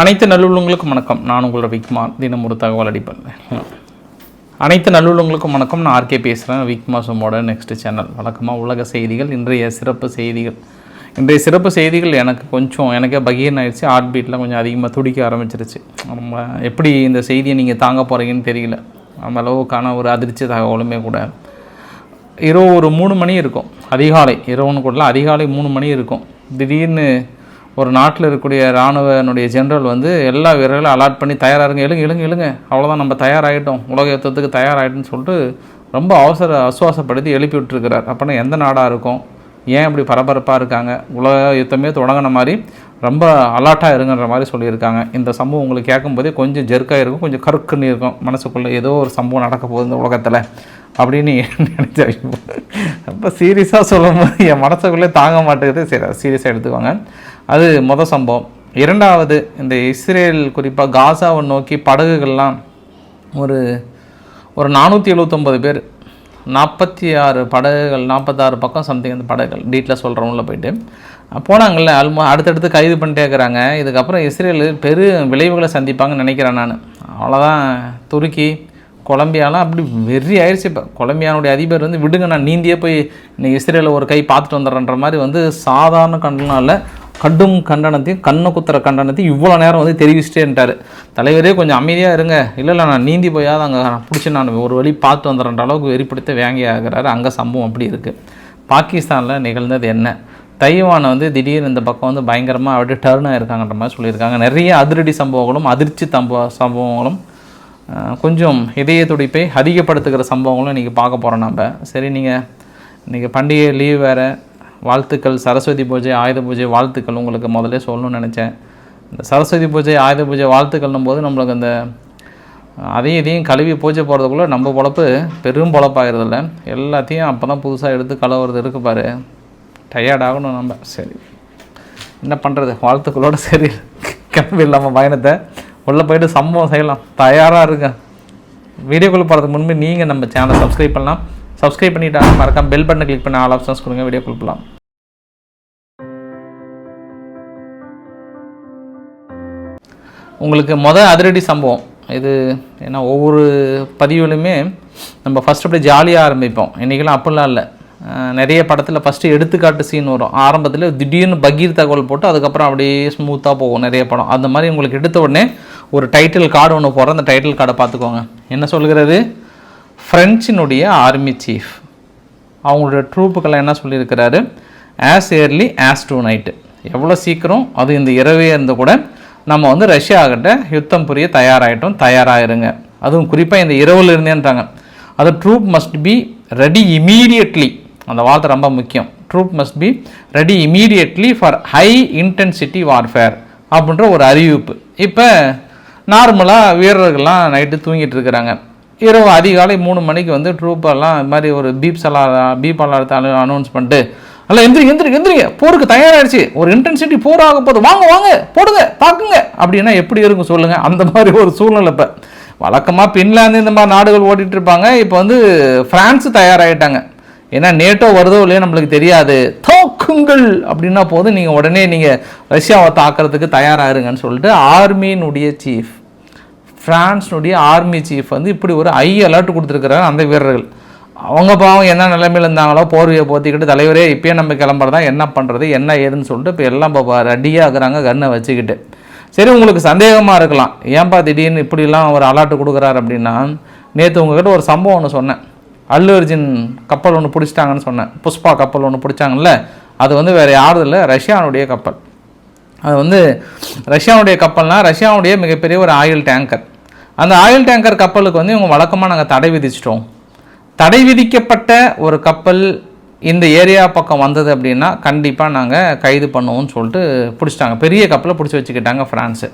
அனைத்து நல்லுள்ளங்களுக்கும் வணக்கம். நான் உங்கள் ரவிக்குமார். தினம் ஒரு தகவல் அடிப்பேன் அனைத்து நல்லுள்ளங்களுக்கும் வணக்கம். நான் ஆர்கே பேசுகிறேன் விக்மா சோமோட நெக்ஸ்ட் சேனல் வழக்கமாக உலக செய்திகள் இன்றைய சிறப்பு செய்திகள். இன்றைய சிறப்பு செய்திகள் எனக்கு கொஞ்சம் எனக்கே பகீர்னு ஆயிடுச்சு. ஹார்ட் பீட்டில் கொஞ்சம் அதிகமாக துடிக்க ஆரம்பிச்சிருச்சு. நம்ம எப்படி இந்த செய்தியை நீங்கள் தாங்க போகிறீங்கன்னு தெரியல. அந்த அளவுக்கான ஒரு அதிர்ச்சி தகவலுமே கூட. இரவு ஒரு மூணு மணி இருக்கும். அதிகாலை இரவுன்னு கூட அதிகாலை மூணு மணி இருக்கும். திடீர்னு ஒரு நாட்டில் இருக்கக்கூடிய இராணுவனுடைய ஜென்ரல் வந்து எல்லா வீரர்களும் அலாட் பண்ணி தயாராக இருங்க எழுங்க எழுங்க எழுங்க. அவ்வளோதான் நம்ம தயாராகிட்டோம் உலக யுத்தத்துக்கு தயாராகிட்டோம்னு சொல்லிட்டு ரொம்ப அவசர அசுவாசப்படுத்தி எழுப்பி விட்டுருக்கிறார் அப்படின்னா எந்த நாடாக இருக்கும்? ஏன் இப்படி பரபரப்பாக இருக்காங்க? உலக யுத்தமே தொடங்கின மாதிரி ரொம்ப அலாட்டாக இருங்கிற மாதிரி சொல்லியிருக்காங்க. இந்த சம்பவம் உங்களுக்கு கேட்கும்போதே கொஞ்சம் ஜெர்க்காக இருக்கும் கொஞ்சம் கருக்குன்னு இருக்கும். மனசுக்குள்ளே ஏதோ ஒரு சம்பவம் நடக்க போகுது இந்த உலகத்தில் அப்படின்னு நினைச்ச ரொம்ப சீரியஸாக சொல்லும்போது என் மனசுக்குள்ளே தாங்க மாட்டேங்குது. சரி சீரியஸாக எடுத்துக்கோங்க. அது மொதல் சம்பவம். இரண்டாவது இந்த இஸ்ரேல் குறிப்பாக காசாவை நோக்கி படகுகள்லாம் ஒரு ஒரு நானூற்றி எழுபத்தொம்பது பேர் நாற்பத்தி ஆறு படகுகள் நாற்பத்தாறு பக்கம் சம்திங் அந்த படகுகள் டீட்டில் சொல்கிறவங்கள போயிட்டு. போனாங்கல்ல அல்மோ அடுத்தடுத்து கைது பண்ணிட்டே இருக்கிறாங்க. இதுக்கப்புறம் இஸ்ரேல் பெரு விளைவுகளை சந்திப்பாங்கன்னு நினைக்கிறேன் நான். அவ்வளோதான் துருக்கி கொலம்பியாலாம் அப்படி வெறி ஆயிடுச்சு இப்போ. கொலம்பியானுடைய அதிபர் வந்து விடுங்க நான் நீந்தியே போய் இன்னைக்கு இஸ்ரேலில் ஒரு கை பார்த்துட்டு வந்துடுறேன்ற மாதிரி வந்து சாதாரண கண்டனம் கடும் கண்டனத்தையும் கண்ணை குத்துற கண்டனத்தையும் இவ்வளோ நேரம் வந்து தெரிவிச்சிட்டேன்ட்டார் தலைவரே கொஞ்சம் அமைதியாக இருங்க. இல்லை இல்லை நான் நீந்தி போயாவது அங்கே பிடிச்சி நான் ஒரு வழி பார்த்து வந்துடுற அளவுக்கு வெறிப்படுத்த வேங்கி ஆகிறாரு. அங்கே சம்பவம் அப்படி இருக்குது பாகிஸ்தானில் நிகழ்ந்தது என்ன? தைவானை வந்து திடீர்னு இந்த பக்கம் வந்து பயங்கரமாக அப்படியே டர்ன் ஆகிருக்காங்கன்ற மாதிரி சொல்லியிருக்காங்க. நிறைய அதிரடி சம்பவங்களும் அதிர்ச்சி தம்ப சம்பவங்களும் கொஞ்சம் இதய துடிப்பை அதிகப்படுத்துகிற சம்பவங்களும் இன்றைக்கி பார்க்க போகிறோம் நம்ம. சரி நீங்கள் இன்றைக்கி பண்டிகை லீவ் வேறு. வாழ்த்துக்கள். சரஸ்வதி பூஜை ஆயுத பூஜை வாழ்த்துக்கள். உங்களுக்கு முதல்ல சொல்லணும்னு நினச்சேன். இந்த சரஸ்வதி பூஜை ஆயுத பூஜை வாழ்த்துக்கள்னும் போது நம்மளுக்கு அந்த அதையும் இதையும் கழுவி பூஜை போகிறதுக்குள்ளே நம்ம பொழப்பு பெரும் பொழப்பாகிறதில்ல எல்லாத்தையும் அப்போ தான் புதுசாக எடுத்து கழுவுறது இருக்கு பாரு. டயர்ட் ஆகணும் நம்ம. சரி. என்ன பண்ணுறது வாழ்த்துக்களோட சரி. கிளம்பி இல்லாமல் பயணத்தை. உள்ளே போயிட்டு சம்பவம் செய்யலாம். தயாராக இருங்க. வீடியோக்குள்ளே போகிறதுக்கு முன்பு நீங்கள் நம்ம சேனலை சப்ஸ்கிரைப் பண்ணலாம். சப்ஸ்கிரைப் பண்ணிட்டாங்க மறக்காம பெல் பட்டனை கிளிக் பண்ண ஆல் ஆப்ஷன்ஸ் கொடுங்க. வீடியோ கொடுக்கலாம் உங்களுக்கு மொதல் அதிரடி சம்பவம். இது ஏன்னா ஒவ்வொரு பதிவுலையுமே நம்ம ஃபஸ்ட்டு அப்படியே ஜாலியாக ஆரம்பிப்போம். இன்றைக்கெல்லாம் அப்படிலாம் இல்லை. நிறைய படத்தில் ஃபஸ்ட்டு எடுத்துக்காட்டு சீன் வரும். ஆரம்பத்தில் திடீர்னு பகீர் தகவல் போட்டு அதுக்கப்புறம் அப்படியே ஸ்மூத்தாக போகும் நிறைய படம். அந்த மாதிரி உங்களுக்கு எடுத்த உடனே ஒரு டைட்டில் கார்டு ஒன்று போகிறோம் அந்த டைட்டில் கார்டை பார்த்துக்கோங்க. என்ன சொல்கிறது ஃப்ரெஞ்சினுடைய ஆர்மி சீஃப் அவங்களோட ட்ரூப்புக்கெல்லாம் என்ன சொல்லியிருக்கிறாரு? As early as tonight எவ்வளோ சீக்கிரம்? அது இந்த இரவே இருந்து கூட நம்ம வந்து ரஷ்யாக்கிட்ட யுத்தம் புரிய தயாராகிட்டோம் தயாராகிருங்க அதுவும் குறிப்பாக இந்த இரவில் இருந்தேன்றாங்க அது troop must be ready immediately அந்த வார்த்தை ரொம்ப முக்கியம். Troop must be ready immediately for high intensity warfare அப்படின்ற ஒரு அறிவிப்பு. இப்போ நார்மலாக வீரர்கள்லாம் நைட்டு தூங்கிட்டு இருக்கிறாங்க. இரவு அதிகாலை மூணு மணிக்கு வந்து ட்ரூப்பெல்லாம் இது மாதிரி ஒரு பீப் சலா பீப் அலாரத்தை அனௌன்ஸ் பண்ணிட்டு அல்ல எந்திரிங்க எந்திரிங்க எந்திரிங்க. போருக்கு தயாராகிடுச்சு ஒரு இன்டென்சிட்டி போர் ஆக போகுது. வாங்க வாங்க போடுங்க பார்க்குங்க. அப்படின்னா எப்படி இருக்கும் சொல்லுங்கள் அந்த மாதிரி ஒரு சூழ்நிலை இப்போ. வழக்கமாக பின்லாந்து இந்த மாதிரி நாடுகள் ஓடிட்டு இருப்பாங்க. இப்போ வந்து ஃப்ரான்ஸ் தயாராகிட்டாங்க ஏன்னா நேட்டோ வருதோ இல்லையோ நம்மளுக்கு தெரியாது. தோக்குங்கள் அப்படின்னா போதும். நீங்கள் உடனே நீங்கள் ரஷ்யாவை தாக்குறதுக்கு தயாராகிருங்கன்னு சொல்லிட்டு ஆர்மியினுடைய சீஃப் ஃப்ரான்ஸ்னுடைய ஆர்மி சீஃப் வந்து இப்படி ஒரு ஐ அலர்ட் கொடுத்துருக்குறாரு அந்த வீரர்கள். அவங்க பாவம் என்ன நிலைமையில் இருந்தாங்களோ போர்வையை போத்திக்கிட்டு தலைவரே இப்பயே நம்ம கிளம்புறதா என்ன பண்ணுறது என்ன ஏதுன்னு சொல்லிட்டு இப்போ எல்லாம் இப்போ ரெடியாக இருக்கிறாங்க கன்னை வச்சுக்கிட்டு. சரி உங்களுக்கு சந்தேகமாக இருக்கலாம். ஏன்பா திடீர்னு இப்படிலாம் ஒரு அலர்ட் கொடுக்குறாரு அப்படின்னா நேற்று உங்ககிட்ட ஒரு சம்பவம் ஒன்று சொன்னேன். அல்லு அர்ஜுன் கப்பல் ஒன்று பிடிச்சிட்டாங்கன்னு சொன்னேன். புஷ்பா கப்பல் ஒன்று பிடிச்சாங்கல்ல அது வந்து வேறு யாரும் இல்லை ரஷ்யானுடைய கப்பல். அது வந்து ரஷ்யாவுடைய கப்பல்னால் ரஷ்யாவுடைய மிகப்பெரிய ஒரு ஆயில் டேங்கர் அந்த ஆயில் டேங்கர் கப்பலுக்கு வந்து இவங்க வழக்கமாக நாங்கள் தடை விதிச்சிட்டோம். தடை விதிக்கப்பட்ட ஒரு கப்பல் இந்த ஏரியா பக்கம் வந்தது அப்படின்னா கண்டிப்பாக நாங்கள் கைது பண்ணுவோம்னு சொல்லிட்டு பிடிச்சிட்டாங்க. பெரிய கப்பலை பிடிச்சி வச்சுக்கிட்டாங்க ஃப்ரான்ஸு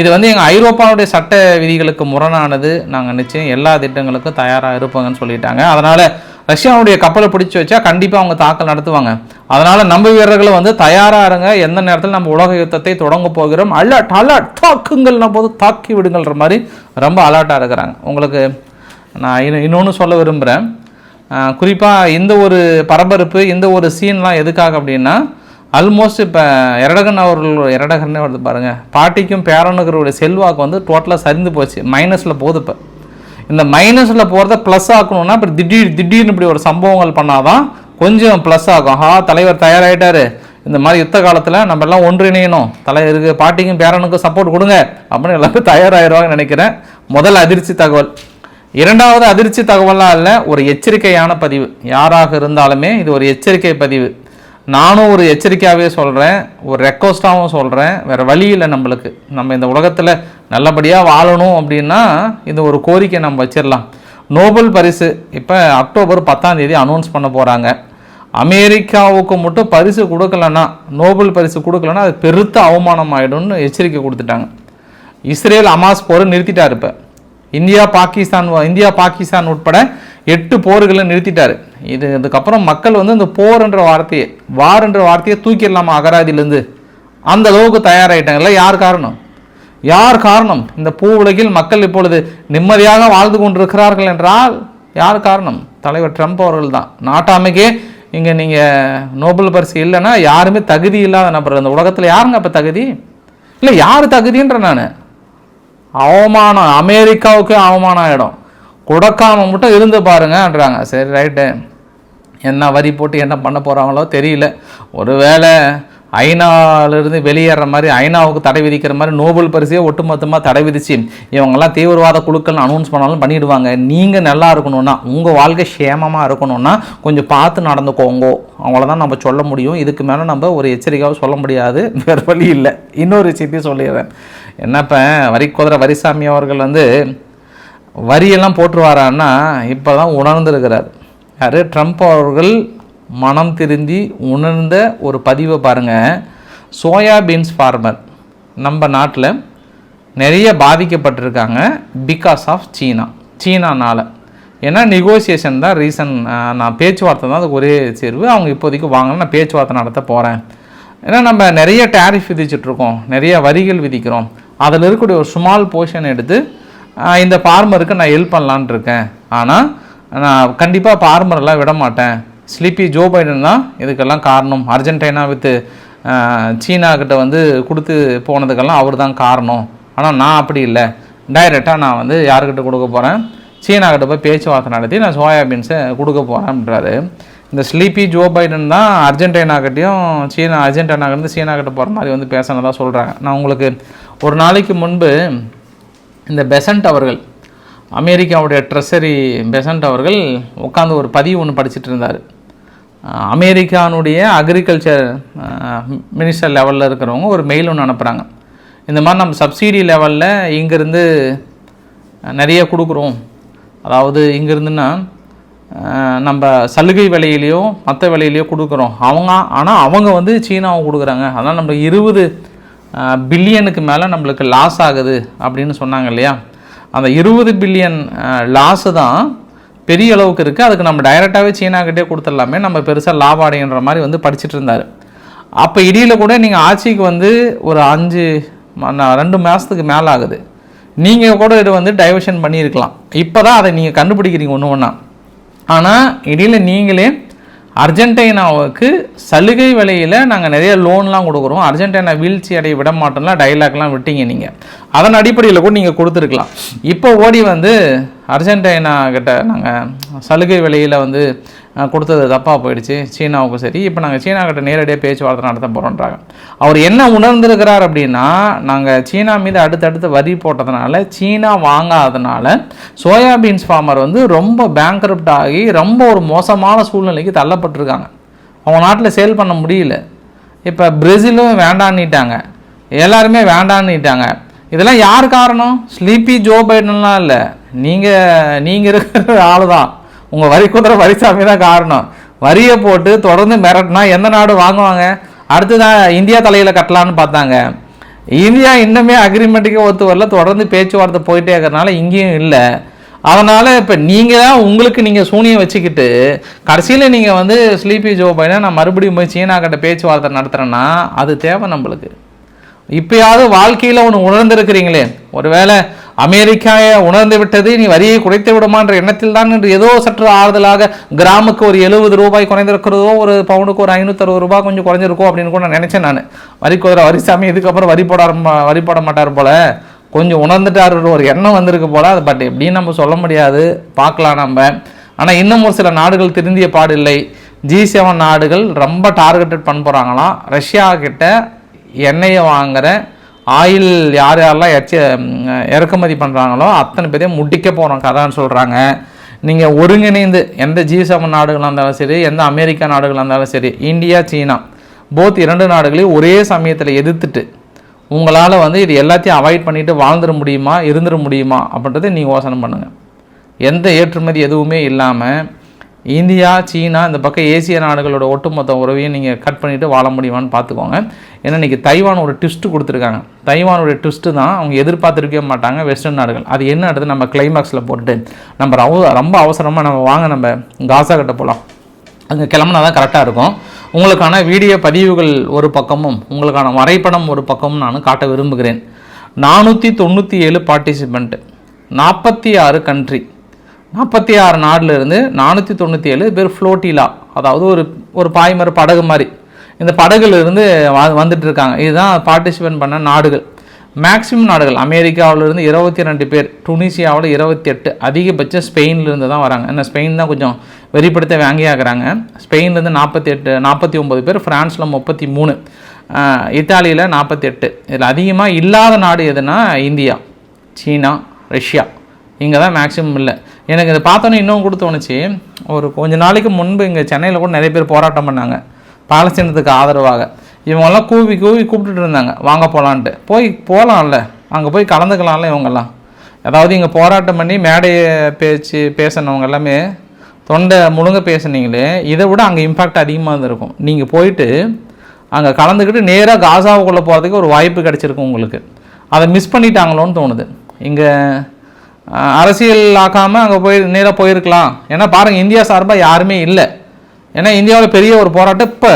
இது வந்து எங்கள் ஐரோப்பாவுடைய சட்ட விதிகளுக்கு முரணானது. நாங்கள் நிச்சயம் எல்லா திட்டங்களுக்கும் தயாராக இருப்பாங்கன்னு சொல்லிட்டாங்க. அதனால் ரஷ்யாவுடைய கப்பலை பிடிச்சி வச்சா கண்டிப்பாக அவங்க தாக்கல் நடத்துவாங்க. அதனால் நம்ம வீரர்களை வந்து தயாராக இருங்க. எந்த நேரத்தில் நம்ம உலக யுத்தத்தை தொடங்க போகிறோம்? அலர்ட் அலர்ட் தாக்குங்கள்னா போது தாக்கி விடுங்கள்ன்ற மாதிரி ரொம்ப அலர்ட்டாக இருக்கிறாங்க. உங்களுக்கு நான் இன்னும் இன்னொன்று சொல்ல விரும்புகிறேன் குறிப்பாக இந்த ஒரு பரபரப்பு இந்த ஒரு சீன்லாம் எதுக்காக அப்படின்னா ஆல்மோஸ்ட் இப்போ எரடகன் அவர்கள் எரடகன்னே வருது பாருங்கள் பாட்டிக்கும் பேரனுக்கிறோட செல்வாக்கு வந்து டோட்டலாக சரிந்து போச்சு. மைனஸில் போகுது இப்போ. இந்த மைனஸில் போகிறத ப்ளஸ் ஆக்கணும்னா இப்போ திடீர் திடீர்னு இப்படி ஒரு சம்பவங்கள் பண்ணாதான் கொஞ்சம் ப்ளஸ் ஆகும். ஹா தலைவர் தயாராகிட்டாரு இந்த மாதிரி யுத்த காலத்தில் நம்ம எல்லாம் ஒன்றிணையணும். தலைவருக்கு பாட்டிக்கும் பேரனுக்கும் சப்போர்ட் கொடுங்க. அப்படின்னு எல்லாரும் தயாராகிடுவாங்கன்னு நினைக்கிறேன். முதல் அதிர்ச்சி தகவல். இரண்டாவது அதிர்ச்சி தகவலாம் இல்லை ஒரு எச்சரிக்கையான பதிவு. யாராக இருந்தாலுமே இது ஒரு எச்சரிக்கை பதிவு. நானும் ஒரு எச்சரிக்கையாகவே சொல்கிறேன் ஒரு ரெக்வஸ்ட்டாகவும் சொல்கிறேன் வேறு வழி இல்லை நம்மளுக்கு. நம்ம இந்த உலகத்தில் நல்லபடியாக வாழணும் அப்படின்னா இது ஒரு கோரிக்கை நம்ம வச்சிடலாம் நோபல் பரிசு. இப்போ அக்டோபர் பத்தாம் தேதி அனௌன்ஸ் பண்ண போகிறாங்க அமெரிக்காவுக்கு மட்டும் பரிசு கொடுக்கலன்னா நோபல் பரிசு கொடுக்கலன்னா அது பெருத்த அவமானம் ஆகிடும்னு எச்சரிக்கை கொடுத்துட்டாங்க. இஸ்ரேல் அமாஸ் போரை நிறுத்திட்டார் இப்போ. இந்தியா பாகிஸ்தான் இந்தியா பாகிஸ்தான் உட்பட எட்டு போர்களை நிறுத்திட்டார். இது இதுக்கப்புறம் மக்கள் வந்து இந்த போர்ன்ற வார்த்தையை வார்ன்ற வார்த்தையை தூக்கிடலாமா அகராதியிலேருந்து? அந்த அளவுக்கு தயாராகிட்டாங்கல்ல யார் காரணம்? யார் காரணம்? இந்த பூ உலகில் மக்கள் இப்பொழுது நிம்மதியாக வாழ்ந்து கொண்டிருக்கிறார்கள் என்றால் யார் காரணம்? தலைவர் ட்ரம்ப் அவர்கள் தான். நாட்டாமைக்கே இங்கே நீங்கள் நோபல் பரிசு இல்லைன்னா யாருமே தகுதி இல்லாத நபர். இந்த உலகத்தில் யாருங்க அப்போ தகுதி? இல்லை யார் தகுதின்ற நான்? அவமானம் அமெரிக்காவுக்கு அவமானம் ஆகிடும் கொடுக்காம மட்டும் இருந்து பாருங்கன்றாங்க. சரி ரைட்டு என்ன வரி போட்டு என்ன பண்ண போகிறாங்களோ தெரியல. ஒருவேளை ஐநாவிலிருந்து வெளியேற மாதிரி ஐநாவுக்கு தடை விதிக்கிற மாதிரி நோபல் பரிசையே ஒட்டுமொத்தமாக தடை விதிச்சு இவங்கெல்லாம் தீவிரவாத குழுக்கள் அனௌன்ஸ் பண்ணாலும் பண்ணிடுவாங்க. நீங்கள் நல்லா இருக்கணும்னா உங்கள் வாழ்க்கை சேமமாக இருக்கணும்னா கொஞ்சம் பார்த்து நடந்துக்கோங்க. அவ்வளோதான் நம்ம சொல்ல முடியும். இதுக்கு மேலே நம்ம ஒரு எச்சரிக்கையாக சொல்ல முடியாது. வேறு வழி இல்லை. இன்னொரு விஷயத்தையும் சொல்லிடுறேன். என்னப்போ வரி குதிரை வரிசாமி அவர்கள் வந்து வரியெல்லாம் போட்டுருவாரான்னா இப்போ தான் உணர்ந்திருக்கிறார். யார்? ட்ரம்ப் அவர்கள் மனம் திருந்தி உணர்ந்த ஒரு பதிவை பாருங்கள் சோயா பீன்ஸ் ஃபார்மர். நம்ம நாட்டில் நிறைய பாதிக்கப்பட்டிருக்காங்க பிகாஸ் ஆஃப் சீனா. சீனானால். ஏன்னா நெகோசியேஷன் தான் ரீசன் நான் பேச்சுவார்த்தை தான் அதுக்கு ஒரே சேர்வு அவங்க இப்போதைக்கு வாங்கலாம் நான் பேச்சுவார்த்தை நடத்த போகிறேன் ஏன்னா நம்ம நிறைய டேரிஃப் விதிச்சிட்ருக்கோம் நிறைய வரிகள் விதிக்கிறோம். அதில் இருக்கக்கூடிய ஒரு ஸ்மால் போர்ஷன் எடுத்து இந்த ஃபார்மருக்கு நான் ஹெல்ப் பண்ணலான்னு இருக்கேன். ஆனால் நான் கண்டிப்பாக ஃபார்மரெல்லாம் விட மாட்டேன். ஸ்லீப்பி ஜோ பைடன் தான் இதுக்கெல்லாம் காரணம். அர்ஜென்டினா வித்து சீனா கிட்ட வந்து கொடுத்து போனதுக்கெல்லாம் அவர் தான் காரணம். ஆனால் நான் அப்படி இல்லை. டைரெக்டாக நான் வந்து யாருக்கிட்ட கொடுக்க போகிறேன் சீனா கிட்ட போய் பேச்சுவார்த்தை நடத்தி நான் சோயாபீன்ஸை கொடுக்க போகிறேன்ன்றாரு இந்த ஸ்லீப்பி ஜோ பைடன் தான் அர்ஜென்டினாக்கிட்டையும் சீனா அர்ஜென்டினாக்கிட்ட சீனா கிட்ட போகிற மாதிரி வந்து பேசினதாக சொல்கிறாங்க நான் உங்களுக்கு ஒரு நாளைக்கு முன்பு இந்த பெசன்ட் அவர்கள் அமெரிக்காவுடைய ட்ரெஸரி பெசன்ட் அவர்கள் உட்காந்து ஒரு பதிவு ஒன்று படிச்சுட்டு இருந்தார். அமெரிக்கானுடைய அக்ரிகல்ச்சர் மினிஸ்டர் லெவலில் இருக்கிறவங்க ஒரு மெயில் ஒன்று அனுப்புகிறாங்க இந்த மாதிரி நம்ம சப்சிடி லெவலில் இங்கேருந்து நிறைய கொடுக்குறோம். அதாவது இங்கேருந்துன்னா நம்ம சலுகை விலையிலையோ மற்ற விலையிலையோ கொடுக்குறோம். அவங்க ஆனால் அவங்க வந்து சீனாவும் கொடுக்குறாங்க. அதனால் நம்ம இருபது பில்லியனுக்கு மேலே நம்மளுக்கு லாஸ் ஆகுது அப்படின்னு சொன்னாங்க இல்லையா? அந்த இருபது பில்லியன் லாஸு தான் பெரிய அளவுக்கு இருக்குது அதுக்கு நம்ம டைரெக்டாகவே சீனாக்கிட்டே கொடுத்துடலாமே. நம்ம பெருசாக லாபம் அடைகின்ற மாதிரி வந்து படிச்சுட்டு இருந்தார். அப்போ இடியில் கூட நீங்கள் ஆட்சிக்கு வந்து ஒரு அஞ்சு ரெண்டு மாதத்துக்கு மேலே ஆகுது. நீங்கள் கூட இது வந்து டைவர்ஷன் பண்ணியிருக்கலாம். இப்போ தான் அதை நீங்கள் கண்டுபிடிக்கிறீங்க ஒன்று ஒன்றா ஆனால் இடையில் நீங்களே அர்ஜென்டினாவுக்கு சலுகை விலையில் நாங்கள் நிறைய லோன்லாம் கொடுக்குறோம். அர்ஜென்டினா வீழ்ச்சி அடைய விட மாட்டோம்லாம் டைலாக்லாம் விட்டீங்க நீங்கள் அதன் அடிப்படையில் கூட நீங்கள் கொடுத்துருக்கலாம். இப்போ ஓடி வந்து அர்ஜென்டினா கிட்ட நாங்கள் சலுகை விலையில் வந்து கொடுத்தது தப்பாக போயிடுச்சு. சீனாவுக்கும் சரி. இப்போ நாங்கள் சீனா கிட்ட நேரடியாக பேச்சுவார்த்தை நடத்த போகிறோன்றாங்க அவர் என்ன உணர்ந்திருக்கிறார் அப்படின்னா நாங்கள் சீனா மீது அடுத்தடுத்து வரி போட்டதுனால சீனா வாங்காதனால சோயாபீன்ஸ் ஃபார்மர் வந்து ரொம்ப பேங்க்ரப்ட் ஆகி ரொம்ப ஒரு மோசமான சூழ்நிலைக்கு தள்ளப்பட்டிருக்காங்க. அவங்க நாட்டில் சேல் பண்ண முடியல. இப்போ பிரேசிலும் வேண்டான்னுட்டாங்க. எல்லாருமே வேண்டான்னுட்டாங்க. இதெல்லாம் யார் காரணம்? ஸ்லீப்பி ஜோ பைடன்லாம் இல்லை. நீங்கள் நீங்கள் இருக்கிற ஆள் தான் உங்கள் வரி குதிரை வரிசாமி தான் காரணம். வரியை போட்டு தொடர்ந்து மிரட்டினா எந்த நாடு வாங்குவாங்க? அடுத்ததான் இந்தியா தலையில் கட்டலான்னு பார்த்தாங்க. இந்தியா இன்னுமே அக்ரிமெண்ட்டுக்கே ஒத்து வரல. தொடர்ந்து பேச்சுவார்த்தை போயிட்டே இருக்கிறனால இங்கேயும் இல்லை. அதனால் இப்போ நீங்கள் தான் உங்களுக்கு நீங்கள் சூனியம் வச்சுக்கிட்டு கடைசியில் நீங்கள் வந்து ஸ்லீப்பி ஜோ பையனை நான் மறுபடியும் போய் சீனா கிட்ட பேச்சுவார்த்தை நடத்துகிறேன்னா அது தேவை நம்மளுக்கு. இப்போயாவது வாழ்க்கையில் ஒன்று உணர்ந்துருக்கிறீங்களே. ஒருவேளை அமெரிக்கா உணர்ந்து விட்டது நீ வரியை குறைத்து விடுமான்ற எண்ணத்தில் தான் என்று ஏதோ சற்று ஆறுதலாக கிராமுக்கு ஒரு எழுபது ரூபாய் குறைந்திருக்கிறதோ ஒரு பவுனுக்கு ஒரு ஐநூற்றறுபது ரூபாய் கொஞ்சம் குறைஞ்சிருக்கும் அப்படின்னு கூட நான் நினைச்சேன் நான். வரி குதிரை வரிசாமி இதுக்கப்புறம் வரி போட வரி போட மாட்டார் போல. கொஞ்சம் உணர்ந்துட்டாருன்ற ஒரு எண்ணம் வந்திருக்கு போல. அது பட் எப்படின்னு நம்ம சொல்ல முடியாது. பார்க்கலாம் நம்ம. ஆனால் இன்னும் ஒரு சில நாடுகள் திருந்திய பாடில்லை ஜி செவன் நாடுகள் ரொம்ப டார்கெட்டட் பண்ண போகிறாங்களாம் ரஷ்யா கிட்ட எண்ணெயை வாங்குகிற ஆயில் யார் யாரெல்லாம் எச்ச இறக்குமதி பண்ணுறாங்களோ அத்தனை பேரையும் முட்டிக்க போகிறோம் கதான்னு சொல்கிறாங்க நீங்கள் ஒருங்கிணைந்து எந்த ஜி செவன் நாடுகளாக இருந்தாலும் சரி எந்த அமெரிக்கா நாடுகளாக இருந்தாலும் சரி இந்தியா சீனா போத் இரண்டு நாடுகளையும் ஒரே சமயத்தில் எதிர்த்துட்டு உங்களால் வந்து இது எல்லாத்தையும் அவாய்ட் பண்ணிவிட்டு வாழ்ந்துட முடியுமா இருந்துட முடியுமா அப்படின்றத நீங்கள் யோசனை பண்ணுங்கள் எந்த ஏற்றுமதி எதுவுமே இல்லாமல் இந்தியா சீனா இந்த பக்கம் ஏசிய நாடுகளோட ஒட்டுமொத்த உறவையும் நீங்கள் கட் பண்ணிவிட்டு வாழ முடியுமான்னு பார்த்துக்கோங்க. ஏன்னா இன்றைக்கி தைவான் ஒரு ட்விஸ்ட்டு கொடுத்துருக்காங்க. தைவானோட ட்விஸ்ட்டு தான் அவங்க எதிர்பார்த்துருக்கவே மாட்டாங்க வெஸ்டர்ன் நாடுகள். அது என்ன அடுத்து நம்ம கிளைமேக்ஸில் போட்டுட்டு நம்ம ரவ- ரொம்ப அவசரமாக நம்ம வாங்க நம்ம காசா கட்ட போகலாம் அங்கே கிளம்புனா தான் கரெக்டாக இருக்கும். உங்களுக்கான வீடியோ பதிவுகள் ஒரு பக்கமும் உங்களுக்கான வரைபடம் ஒரு பக்கமும் நான் காட்ட விரும்புகிறேன். நானூற்றி தொண்ணூற்றி ஏழு பார்ட்டிசிபெண்ட்டு நாற்பத்தி ஆறு கண்ட்ரி நாற்பத்தி ஆறு நாடுலேருந்து நானூற்றி தொண்ணூற்றி ஏழு பேர் ஃப்ளோட்டிலா. அதாவது ஒரு ஒரு பாய்மர படகு மாதிரி. இந்த படகுலேருந்து வந்துட்டு இருக்காங்க இதுதான் பார்ட்டிசிபேட் பண்ண நாடுகள். மேக்ஸிமம் நாடுகள். அமெரிக்காவிலேருந்து இருபத்தி ரெண்டு பேர். டுனிசியாவில் இருபத்தி எட்டு. அதிகபட்சம் ஸ்பெயின்லேருந்து தான் வராங்க. ஏன்னா ஸ்பெயின் தான் கொஞ்சம் வெறிப்படுத்த வாங்கியாகிறாங்க ஸ்பெயின்லேருந்து நாற்பத்தி எட்டு நாற்பத்தி ஒம்பது பேர். ஃப்ரான்ஸில் முப்பத்தி மூணு. இத்தாலியில் நாற்பத்தி எட்டு. இதில் அதிகமாக இல்லாத நாடு எதுனா இந்தியா. சீனா ரஷ்யா. இங்கே தான் மேக்ஸிமம் இல்லை. எனக்கு இதை பார்த்தோன்னே இன்னும் கூட தோணுச்சு. ஒரு கொஞ்ச நாளைக்கு முன்பு இங்கே சென்னையில் கூட நிறைய பேர் போராட்டம் பண்ணாங்க. பாலஸ்தீனத்துக்கு ஆதரவாக. இவங்கெல்லாம் கூவி கூவி கூப்பிட்டுட்டு இருந்தாங்க. வாங்க போகலான்ட்டு போய் போகலாம்ல அங்கே போய் கலந்துக்கலாம்ல இவங்கெல்லாம். அதாவது இங்கே போராட்டம் பண்ணி மேடையை பேச்சு பேசினவங்க எல்லாமே தொண்டை முழுங்க பேசுனீங்களே இதை விட அங்கே இம்பேக்ட் அதிகமாக இருந்திருக்கும் நீங்கள் போயிட்டு அங்கே கலந்துக்கிட்டு நேராக காசாவுக்குள்ளே போகிறதுக்கு ஒரு வாய்ப்பு கிடச்சிருக்கும் உங்களுக்கு. அதை மிஸ் பண்ணிட்டாங்களோன்னு தோணுது. இங்கே அரசியல் ஆக்காமல் அங்கே போய் நேராக போயிருக்கலாம். ஏன்னா பாருங்கள் இந்தியா சார்பாக யாருமே இல்லை. ஏன்னா இந்தியாவில் பெரிய ஒரு போராட்டம் இப்போ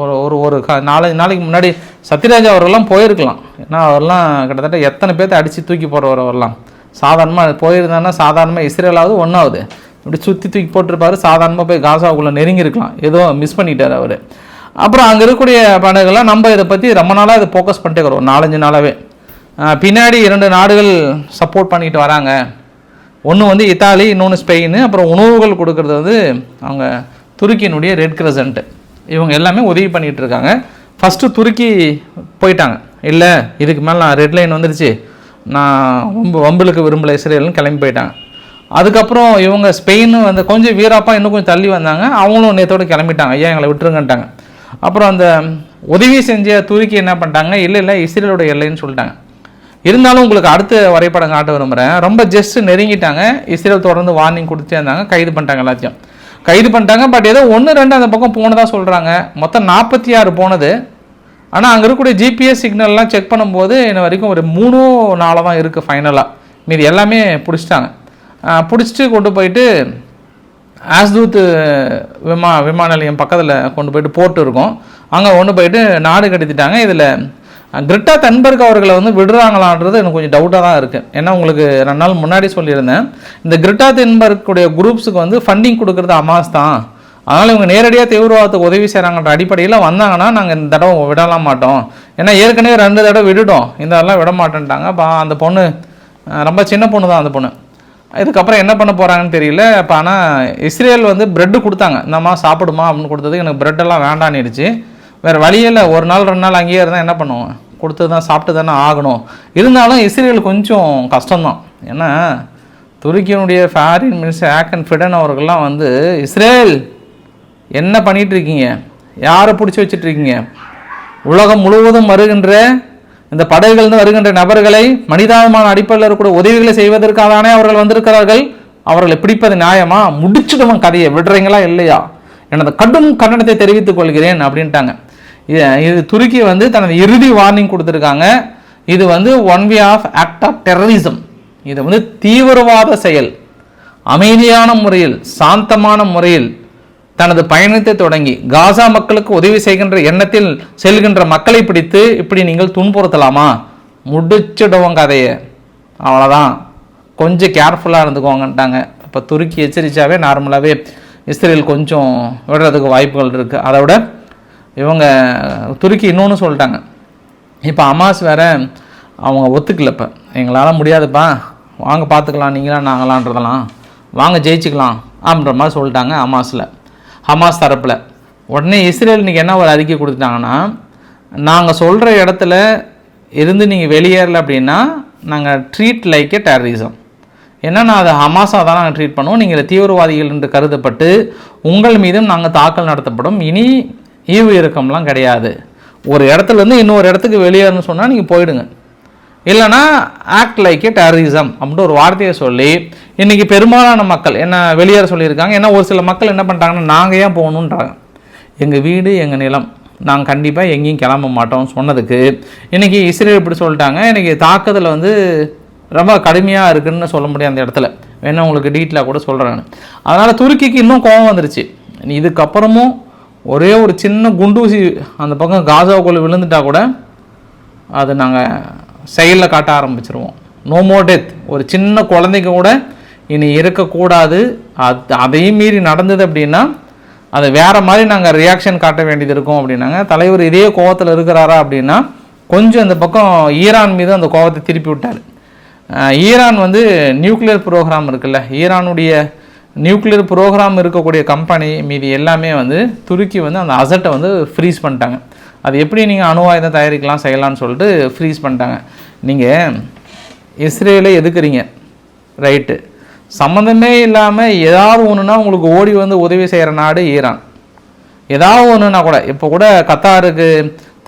ஒரு ஒரு ஒரு க நாலஞ்சு நாளைக்கு முன்னாடி சத்யராஜ் அவர்கள்லாம் போயிருக்கலாம். ஏன்னா அவர்லாம் கிட்டத்தட்ட எத்தனை பேர்த்த அடித்து தூக்கி போடுறவர் அவர்லாம். சாதாரணமாக போயிருந்தாங்கன்னா சாதாரணமாக இஸ்ரேலாவது ஒன்றாவது இப்படி சுற்றி தூக்கி போட்டிருப்பாரு சாதாரணமாக போய் காசாவுக்குள்ளே நெருங்கியிருக்கலாம். ஏதோ மிஸ் பண்ணிட்டார் அவர். அப்புறம் அங்கே இருக்கக்கூடிய படகுலாம் நம்ம இதை பற்றி ரொம்ப நாளாக இதை ஃபோக்கஸ் பண்ணிட்டே இருக்கிறோம். நாலஞ்சு நாளாகவே பின்னாடி இரண்டு நாடுகள் சப்போர்ட் பண்ணிட்டு வராங்க. ஒன்று வந்து இத்தாலி இன்னொன்று ஸ்பெயின் அப்புறம் உணவுகள் கொடுக்கறது வந்து அவங்க துருக்கியினுடைய ரெட் கிரசன்ட் இவங்க எல்லாமே உதவி பண்ணிகிட்டு இருக்காங்க. ஃபஸ்ட்டு துருக்கி போயிட்டாங்க. இல்லை இதுக்கு மேலே நான் ரெட் லைன் வந்துருச்சு. நான் வம்பு வம்புலுக்கு விரும்பல இஸ்ரேல்னு கிளம்பி போயிட்டாங்க. அதுக்கப்புறம் இவங்க ஸ்பெயினும் வந்து கொஞ்சம் வீராப்பாக இன்னும் கொஞ்சம் தள்ளி வந்தாங்க. அவங்களும் நேற்றோடு கிளம்பிட்டாங்க. ஐயா எங்களை விட்டுருங்கன்ட்டாங்க. அப்புறம் அந்த உதவி செஞ்ச துருக்கி என்ன பண்ணிட்டாங்க? இல்லை இல்லை இஸ்ரேலோட எல்லைன்னு சொல்லிட்டாங்க. இருந்தாலும் உங்களுக்கு அடுத்த வரைபடம் காட்ட விரும்புகிறேன் ரொம்ப ஜஸ்ட் நெருங்கிட்டாங்க. இஸ்ரேல் தொடர்ந்து வார்னிங் கொடுத்துட்டே இருந்தாங்க. கைது பண்ணிட்டாங்க எல்லாத்தையும். கைது பண்ணிட்டாங்க. பட் ஏதோ ஒன்று ரெண்டு அந்த பக்கம் போனதாக சொல்கிறாங்க மொத்தம் நாற்பத்தி ஆறு போனது. ஆனால் அங்கே இருக்கக்கூடிய ஜிபிஎஸ் சிக்னல்லாம் செக் பண்ணும்போது இன்ன வரைக்கும் ஒரு மூணோ நாளாக தான் இருக்குது ஃபைனலாக மீதி எல்லாமே பிடிச்சிட்டாங்க. பிடிச்சிட்டு கொண்டு போயிட்டு ஆஸ்தூத் விமா விமான நிலையம் பக்கத்தில் கொண்டு போயிட்டு போர்ட் இருக்கும். அங்கே கொண்டு போயிட்டு நாடு கடத்திட்டாங்க. இதில் கிரிட்டா தன்பர்க் அவர்களை வந்து விடுறாங்களான்றது எனக்கு கொஞ்சம் டவுட்டாக தான் இருக்குது ஏன்னா உங்களுக்கு ரெண்டு நாள் முன்னாடி சொல்லியிருந்தேன் இந்த கிரிட்டா தென்பர்க்குடைய குரூப்ஸுக்கு வந்து ஃபண்டிங் கொடுக்குறது அமாஸ் தான். அதனால் இவங்க நேரடியாக தீவிரவாதத்துக்கு உதவி செய்கிறாங்கன்ற அடிப்படையில் வந்தாங்கன்னா நாங்கள் இந்த தடவை விடலாம் மாட்டோம். ஏன்னா ஏற்கனவே ரெண்டு தடவை விட்டுட்டோம். இந்த தடவை விட மாட்டேன்ட்டாங்க. அப்போ அந்த பொண்ணு ரொம்ப சின்ன பொண்ணு தான் அந்த பொண்ணு. இதுக்கப்புறம் என்ன பண்ண போகிறாங்கன்னு தெரியல. இப்போ ஆனால் இஸ்ரேல் வந்து பிரெட்டு கொடுத்தாங்க. இந்தம்மா சாப்பிடுமா அப்படின்னு கொடுத்ததுக்கு எனக்கு பிரெட்டெல்லாம் வேண்டான்னுடுச்சு வேறு வழியில் ஒரு நாள் ரெண்டு நாள் அங்கேயே இருந்தால் என்ன பண்ணுவோம் கொடுத்து தான் சாப்பிட்டு தானே ஆகணும். இருந்தாலும் இஸ்ரேல் கொஞ்சம் கஷ்டம்தான். ஏன்னா துருக்கியினுடைய ஃபாரின் மினிஸ்டர் ஆக்கன் ஃபிடன் அவர்கள்லாம் வந்து இஸ்ரேல் என்ன பண்ணிகிட்டு இருக்கீங்க யாரை பிடிச்சி வச்சிட்டு இருக்கீங்க உலகம் முழுவதும் வருகின்ற இந்த படைகளிலிருந்து வருகின்ற நபர்களை மனிதாபிமான அடிப்படையில் இருக்கக்கூடிய உதவிகளை செய்வதற்காக தானே அவர்கள் வந்திருக்கிறார்கள்? அவர்களை பிடிப்பது நியாயமா? முடிச்சிடுவோம் கதையை விடுறீங்களா இல்லையா? எனது கடும் கண்டனத்தை தெரிவித்துக் கொள்கிறேன் அப்படின்ட்டாங்க. இது இது துருக்கி வந்து தனது இறுதி வார்னிங் கொடுத்துருக்காங்க. இது வந்து one way of act of terrorism இது வந்து தீவிரவாத செயல். அமைதியான முறையில் சாந்தமான முறையில் தனது பயணத்தை தொடங்கி காசா மக்களுக்கு உதவி செய்கின்ற எண்ணத்தில் செல்கின்ற மக்களை பிடித்து இப்படி நீங்கள் துன்புறுத்தலாமா? முடிச்சிடுவோம் கதையை. அவ்வளோதான் கொஞ்சம் கேர்ஃபுல்லாக இருந்துக்கோங்கன்ட்டாங்க. இப்போ துருக்கி எச்சரிச்சாவே நார்மலாகவே இஸ்ரேல் கொஞ்சம் விடுறதுக்கு வாய்ப்புகள் இருக்குது அதை விட இவங்க துருக்கி இன்னொன்று சொல்லிட்டாங்க. இப்போ அமாஸ் வேற அவங்க ஒத்துக்கல இப்போ. எங்களால் முடியாதுப்பா. வாங்க பார்த்துக்கலாம் நீங்களா நாங்களான்றதெல்லாம். வாங்க ஜெயிச்சுக்கலாம் அப்படின்ற மாதிரி சொல்லிட்டாங்க ஹமாஸில் ஹமாஸ் தரப்பில். உடனே இஸ்ரேல் இன்றைக்கி என்ன ஒரு அறிக்கை கொடுத்துட்டாங்கன்னா நாங்கள் சொல்கிற இடத்துல இருந்து நீங்கள் வெளியேறல அப்படின்னா நாங்கள் ட்ரீட் லைக் ஏ டெரரிசம் என்னென்னா அது ஹமாஸாக தான் நாங்கள் ட்ரீட் பண்ணுவோம். நீங்கள் தீவிரவாதிகள் என்று கருதப்பட்டு உங்கள் மீதும் நாங்கள் தாக்கல் நடத்தப்படும். இனி ஈவு இறக்கம்லாம் கிடையாது. ஒரு இடத்துல இருந்து இன்னொரு இடத்துக்கு வெளியேறணும்னு சொன்னால் நீங்கள் போயிடுங்க. இல்லைனா ஆக்ட் லைக் ஏ டெரரிசம் அப்படின்ட்டு ஒரு வார்த்தையை சொல்லி இன்றைக்கி பெரும்பாலான மக்கள் என்ன வெளியேற சொல்லியிருக்காங்க ஏன்னா ஒரு சில மக்கள் என்ன பண்ணிட்டாங்கன்னா நாங்கள் ஏன் போகணுன்றாங்க எங்கள் வீடு எங்கள் நிலம் நாங்கள் கண்டிப்பாக எங்கேயும் கிளம்ப மாட்டோம் சொன்னதுக்கு இன்றைக்கி இஸ்ரேல் இப்படி சொல்லிட்டாங்க இன்றைக்கி தாக்குதல் வந்து ரொம்ப கடுமையாக இருக்குன்னு சொல்ல முடியும் அந்த இடத்துல. வேணா உங்களுக்கு டீட்டெயிலாக கூட சொல்கிறேன் அதனால் துருக்கிக்கு இன்னும் கோபம் வந்துருச்சு. இதுக்கப்புறமும் ஒரே ஒரு சின்ன குண்டூசி அந்த பக்கம் காசாவுக்குள்ளே விழுந்துட்டா கூட அது நாங்கள் செயலில் காட்ட ஆரம்பிச்சிருவோம். நோ மோ டெத் ஒரு சின்ன குழந்தைக்கு கூட இனி இருக்கக்கூடாது. அது அதையும் மீறி நடந்தது அப்படின்னா அது வேறு மாதிரி நாங்கள் ரியாக்ஷன் காட்ட வேண்டியது இருக்கும் அப்படின்னாங்க. தலைவர் இதே கோவத்தில் இருக்கிறாரா அப்படின்னா கொஞ்சம் இந்த பக்கம் ஈரான் மீது அந்த கோவத்தை திருப்பி விட்டார். ஈரான் வந்து நியூக்ளியர் ப்ரோக்ராம் இருக்குல்ல. ஈரானுடைய நியூக்ளியர் ப்ரோக்ராம் இருக்கக்கூடிய கம்பெனி மீதி எல்லாமே வந்து துருக்கி வந்து அந்த அசட்டை வந்து ஃப்ரீஸ் பண்ணிட்டாங்க. அது எப்படி நீங்கள் அணு ஆயுதம் தயாரிக்கலாம் செய்யலாம்னு சொல்லிட்டு ஃப்ரீஸ் பண்ணிட்டாங்க. நீங்கள் இஸ்ரேலை எதுக்குறீங்க? ரைட்டு சம்மந்தமே இல்லாமல் ஏதாவது ஒன்றுனா உங்களுக்கு ஓடி வந்து உதவி செய்கிற நாடு ஈரான். ஏதாவது ஒன்றுனா கூட இப்போ கூட கத்தாருக்கு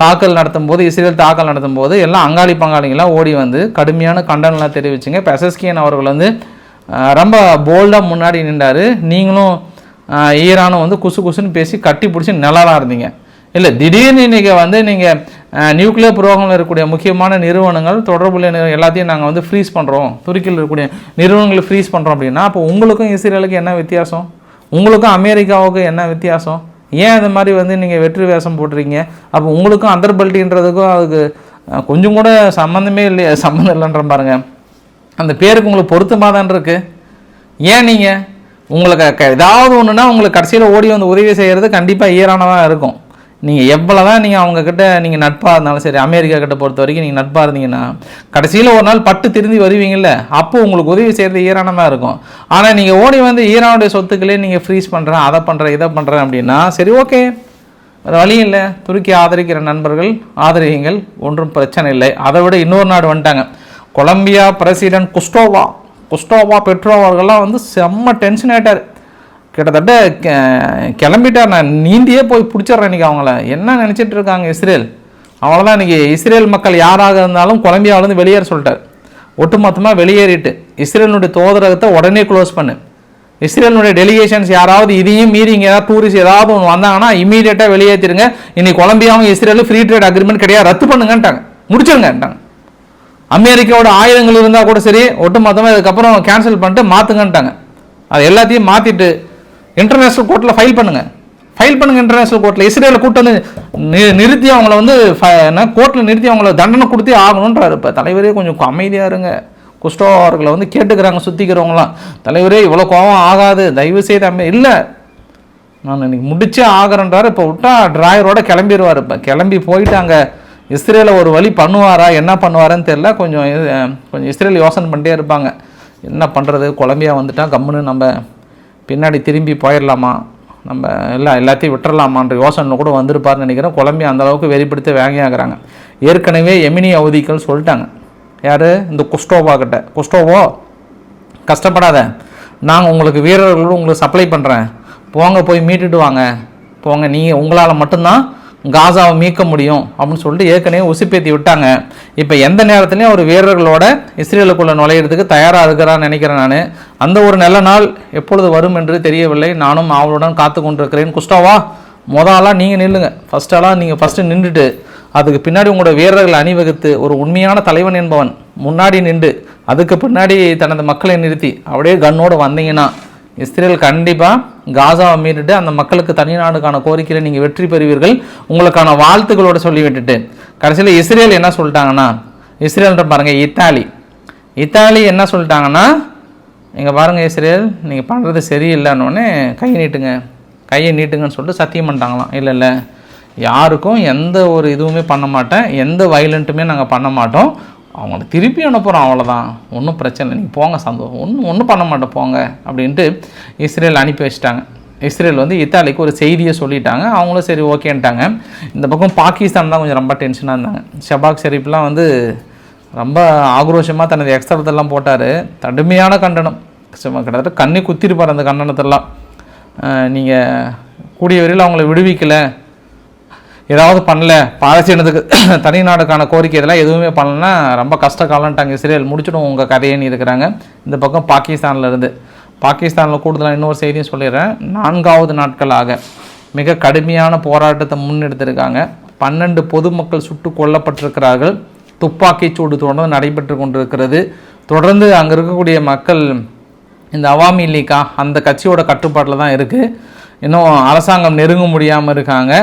தாக்கல் நடத்தும் போது இஸ்ரேல் தாக்கல் நடத்தும் போது எல்லாம் அங்காளி பங்காளிங்கெல்லாம் ஓடி வந்து கடுமையான கண்டனம்லாம் தெரிவிச்சுங்க. பெசஸ்கியன் அவர்கள் வந்து ரொம்ப போல்டாக முன்னாடி நின்றாரு. நீங்களும் ஈரானும் வந்து குசு குசுன்னு பேசி கட்டி பிடிச்சி நிலலாம் இருந்தீங்க. இல்லை திடீர்னு இன்றைக்கி வந்து நீங்கள் நியூக்ளியர் புரோகமில் இருக்கக்கூடிய முக்கியமான நிறுவனங்கள் தொடர்புள்ள எல்லாத்தையும் நாங்கள் வந்து ஃப்ரீஸ் பண்ணுறோம் துருக்கியில் இருக்கக்கூடிய நிறுவனங்களை ஃப்ரீஸ் பண்ணுறோம் அப்படின்னா அப்போ உங்களுக்கும் இஸ்ரேலுக்கு என்ன வித்தியாசம்? உங்களுக்கும் அமெரிக்காவுக்கும் என்ன வித்தியாசம்? ஏன் அது மாதிரி வந்து நீங்கள் வெற்றி வேஷம் போட்டுறீங்க? அப்போ உங்களுக்கும் அந்தர்பல்ட்டின்றதுக்கும் அதுக்கு கொஞ்சம் கூட சம்மந்தமே இல்லை சம்மந்தம் இல்லைன்ற பாருங்கள் அந்த பேருக்கு உங்களுக்கு பொருத்தமாக தான் இருக்கு. ஏன் நீங்கள் உங்களுக்கு க- ஏதாவது ஒன்றுனா உங்களுக்கு கடைசியில் ஓடி வந்து உதவி செய்கிறது கண்டிப்பாக ஈரானதாக இருக்கும். நீங்கள் எவ்வளோ தான் நீங்கள் அவங்கக்கிட்ட நீங்கள் நட்பாக இருந்தாலும் சரி அமெரிக்கா கிட்ட பொறுத்த வரைக்கும் நீங்கள் நட்பாக இருந்தீங்கன்னா கடைசியில் ஒரு நாள் பட்டு திருந்தி வருவீங்கள்ல அப்போ உங்களுக்கு உதவி செய்கிறது ஈரானமாக இருக்கும். ஆனால் நீங்கள் ஓடி வந்து ஈரானுடைய சொத்துக்களே நீங்கள் ஃப்ரீஸ் பண்ணுறேன் அதை பண்ணுறேன் இதை பண்ணுறேன் அப்படின்னா சரி ஓகே வேறு வழி இல்லை. துருக்கி ஆதரிக்கிற நண்பர்கள் ஆதரியுங்கள் ஒன்றும் பிரச்சனை இல்லை. அதை விட இன்னொரு நாடு வந்துட்டாங்க. Colombia president Gustavo Gustavo Petro அவர்கள்லாம் வந்து செம்ம டென்ஷன் ஆயிட்டார். கிட்டத்தட்ட கிளம்பிட்டார். நான் நீந்தியே போய் பிடிச்சிட்றேன் இன்னைக்கு அவங்கள. என்ன நினச்சிட்டு இருக்காங்க இஸ்ரேல்? அவ்வளோதான் இன்றைக்கி இஸ்ரேல் மக்கள் யாராக இருந்தாலும் கொலம்பியாவிலேருந்து வெளியேற சொல்லிட்டார். ஒட்டுமொத்தமாக வெளியேறிட்டு இஸ்ரேலினுடைய தோதரகத்தை உடனே க்ளோஸ் பண்ணு. இஸ்ரேலினுடைய டெலிகேஷன்ஸ் யாராவது இதையும் மீறி இங்கே ஏதாவது டூரிஸ்ட் ஏதாவது ஒன்று வந்தாங்கன்னா இமீடியட்டாக வெளியேற்றிருங்க இன்னைக்கு கொலம்பியாவும் இஸ்ரேலும் ஃப்ரீ ட்ரேட் அக்ரிமெண்ட் கிடையாது. ரத்து பண்ணுங்கன்ட்டாங்க. முடிச்சிருங்கன்ட்டாங்க. அமெரிக்காவோட ஆயுதங்கள் இருந்தால் கூட சரி ஒட்டுமொத்தமாக இதுக்கப்புறம் கேன்சல் பண்ணிட்டு மாற்றுங்கன்ட்டாங்க அது எல்லாத்தையும் மாற்றிட்டு இன்டர்நேஷ்னல் கோர்ட்டில் ஃபைல் பண்ணுங்கள் ஃபைல் பண்ணுங்க இன்டர்நேஷ்னல் கோர்ட்டில் இஸ்ரேலில் கூட்டு வந்து நி- நிறுத்தி அவங்கள வந்து என்ன கோர்ட்டில் நிறுத்தி அவங்கள தண்டனை கொடுத்தே ஆகணுன்றாரு இப்போ தலைவரே கொஞ்சம் அமைதியாக இருங்க. குஸ்டோ அவர்களை வந்து கேட்டுக்கிறாங்க சுற்றிக்கிறவங்களாம் தலைவரே இவ்வளோ கோபம் ஆகாது. தயவு செய்து அம்மே இல்லை. நான் இன்னைக்கு முடிச்சே ஆகிறேன்றார். இப்போ விட்டா டிராயரோட கிளம்பிடுவார் இப்போ கிளம்பி போயிட்டு அங்கே இஸ்ரேலை ஒரு வழி பண்ணுவாரா என்ன பண்ணுவாருன்னு தெரில கொஞ்சம் கொஞ்சம் இஸ்ரேல் யோசனை பண்ணிட்டே இருப்பாங்க. என்ன பண்ணுறது கொலம்பியா வந்துட்டால் கம்முன்னு நம்ம பின்னாடி திரும்பி போயிடலாமா? நம்ம எல்லாம் எல்லாத்தையும் விட்டுறலாமான்ற யோசனை கூட வந்திருப்பார்னு நினைக்கிறேன். கொலம்பியா அந்த அளவுக்கு வெறிப்படுத்த வேங்கையாகிறாங்க ஏற்கனவே எமினி அவதிகள் சொல்லிட்டாங்க. யார்? இந்த குஸ்டோவா கிட்ட. குஸ்டோவோ கஷ்டப்படாத. நாங்கள் உங்களுக்கு வீரர்களோடு உங்களுக்கு சப்ளை பண்ணுறேன் போங்க போய் மீட்டுட்டு வாங்க. போங்க நீங்கள் உங்களால் மட்டும்தான் காசாவை மீட்க முடியும் அப்படின்னு சொல்லிட்டு ஏற்கனவே உசுப்பேத்தி விட்டாங்க. இப்போ எந்த நேரத்துலையும் அவர் வீரர்களோட இஸ்ரேலுக்குள்ளே நுழையிறதுக்கு தயாராக இருக்கிறான்னு நினைக்கிறேன் நான். அந்த ஒரு நல்ல நாள் எப்பொழுது வரும் என்று தெரியவில்லை. நானும் அவளுடன் காத்து கொண்டிருக்கிறேன். குஸ்டாவா மொதலாம் நீங்கள் நில்லுங்க. ஃபஸ்ட்டெல்லாம் நீங்கள் ஃபஸ்ட்டு நின்றுட்டு அதுக்கு பின்னாடி உங்களோட வீரர்கள் அணிவகுத்து ஒரு உண்மையான தலைவன் என்பவன் முன்னாடி நின்று அதுக்கு பின்னாடி தனது மக்களை நிறுத்தி அப்படியே கண்ணோடு வந்தீங்கன்னா இஸ்ரேல் கண்டிப்பாக காசாவை மீறிட்டு அந்த மக்களுக்கு தனி நாடுக்கான கோரிக்கையில் நீங்கள் வெற்றி பெறுவீர்கள். உங்களுக்கான வாழ்த்துக்களோடு சொல்லி விட்டுட்டு கடைசியில் இஸ்ரேல் என்ன சொல்லிட்டாங்கன்னா இஸ்ரேல்ன்ற பாருங்கள் இத்தாலி. இத்தாலி என்ன சொல்லிட்டாங்கன்னா இங்கே பாருங்கள் இஸ்ரேல் நீங்கள் பண்ணுறது சரியில்லைன்னொடனே கை நீட்டுங்க. கையை நீட்டுங்கன்னு சொல்லிட்டு சத்தியம் பண்ணிட்டாங்களாம். இல்லை இல்லை. யாருக்கும் எந்த ஒரு இதுவுமே பண்ண மாட்டேன். எந்த வயலண்ட்டுமே நாங்கள் பண்ண மாட்டோம். அவங்கள திருப்பி அனுப்புகிறோம் அவ்வளோதான் ஒன்றும் பிரச்சனை இல்லை. நீங்கள் போங்க சந்தோஷம். ஒன்றும் ஒன்றும் பண்ண மாட்டோம் போங்க அப்படின்ட்டு இஸ்ரேல் அனுப்பி வச்சிட்டாங்க. இஸ்ரேல் வந்து இத்தாலிக்கு ஒரு செய்தியை சொல்லிட்டாங்க. அவங்களும் சரி ஓகேன்ட்டாங்க. இந்த பக்கம் பாகிஸ்தான் தான் கொஞ்சம் ரொம்ப டென்ஷனாக இருந்தாங்க. ஷபாக் ஷெரீப்லாம் வந்து ரொம்ப ஆக்ரோஷமாக தனது எக்ஸ்தலத்தெல்லாம் போட்டார். கடுமையான கண்டனம். கிட்டத்தட்ட கண்ணி குத்திருப்பார் அந்த கண்டனத்தெல்லாம். நீங்கள் கூடிய வரையில் அவங்கள விடுவிக்கலை. ஏதாவது பண்ணல. பாலஸ்தீனத்துக்கு தனி நாடுக்கான கோரிக்கை இதெல்லாம் எதுவுமே பண்ணலன்னா ரொம்ப கஷ்ட காலம்ட்டாங்க இஸ்ரேல். முடிச்சிடும் உங்கள் கதையன்னு இருக்கிறாங்க இந்த பக்கம் பாகிஸ்தானில் இருந்து. பாகிஸ்தானில் கூடுதலாக இன்னொரு செய்தியும் சொல்லிடுறேன். நான்காவது நாட்களாக மிக கடுமையான போராட்டத்தை முன்னெடுத்திருக்காங்க. பன்னெண்டு பொதுமக்கள் சுட்டு கொல்லப்பட்டிருக்கிறார்கள். துப்பாக்கிச் சூடு தொடர்ந்து நடைபெற்று கொண்டிருக்கிறது. தொடர்ந்து அங்கே இருக்கக்கூடிய மக்கள் இந்த அவாமி லீக்கா அந்த கட்சியோட கட்டுப்பாட்டில் தான் இருக்குது இன்னும் அரசாங்கம் நெருங்க முடியாமல் இருக்காங்க.